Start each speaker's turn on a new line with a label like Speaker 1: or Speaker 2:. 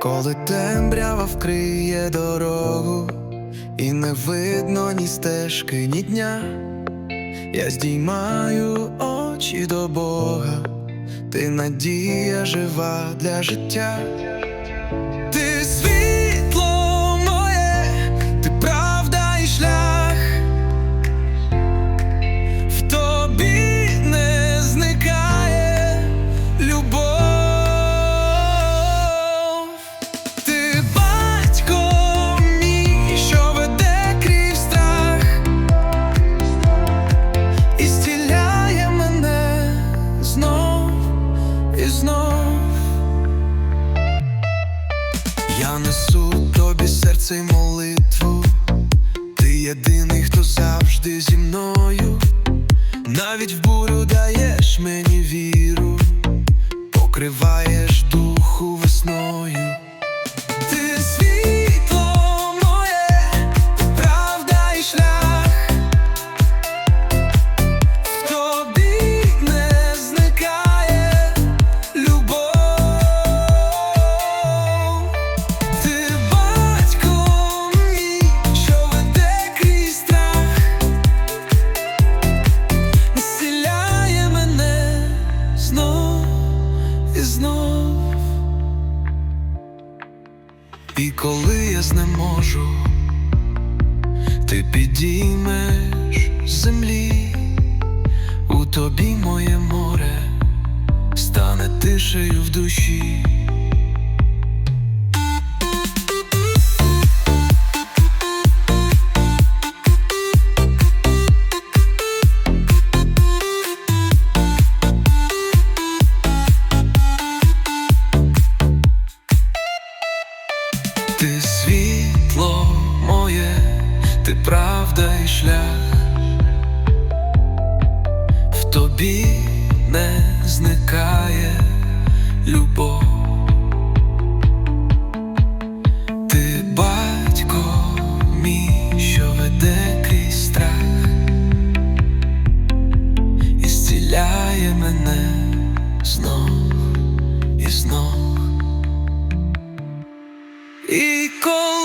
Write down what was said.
Speaker 1: коли темрява вкриє дорогу, і не видно ні стежки, ні дня. Я здіймаю очі до Бога, ти надія жива для життя. Єдиний, хто завжди зі мною. Навіть в бурю даєш мені віру, покриваєш знов. І коли я знеможу, ти підіймеш землі, у тобі моє море стане тишею в душі. І шлях, в тобі не зникає любов. Ти батько мій, що веде крізь страх, і зціляє мене знов і знов. І коли